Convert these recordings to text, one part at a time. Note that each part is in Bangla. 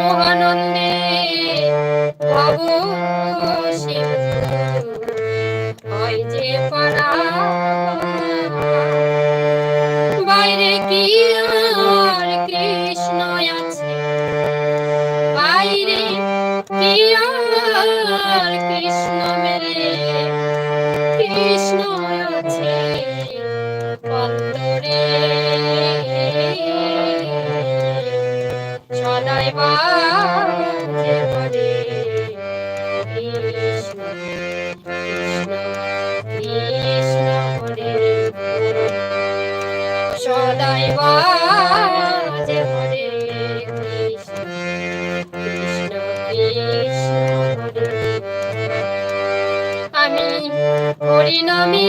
মহানন্দে ভব শিব সদাই বাজে হরে কৃষ্ণ কৃষ্ণ কৃষ্ণ আমি হরি নামী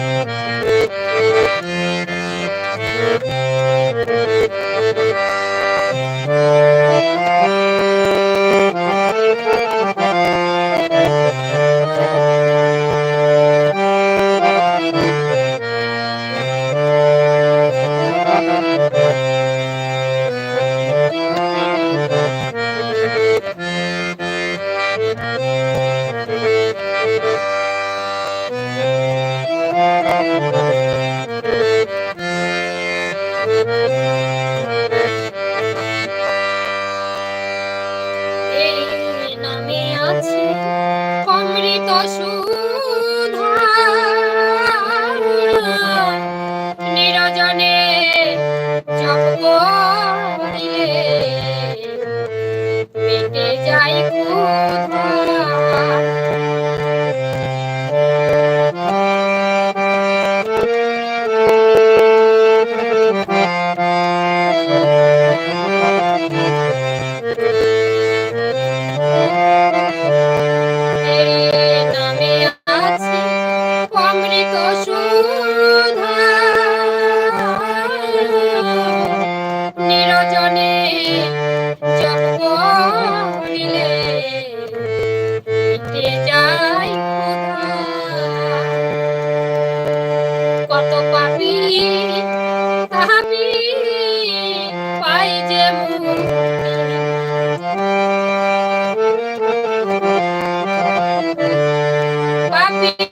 নামে আছে অমৃত সুর। নামে আছে অমৃত Yeah.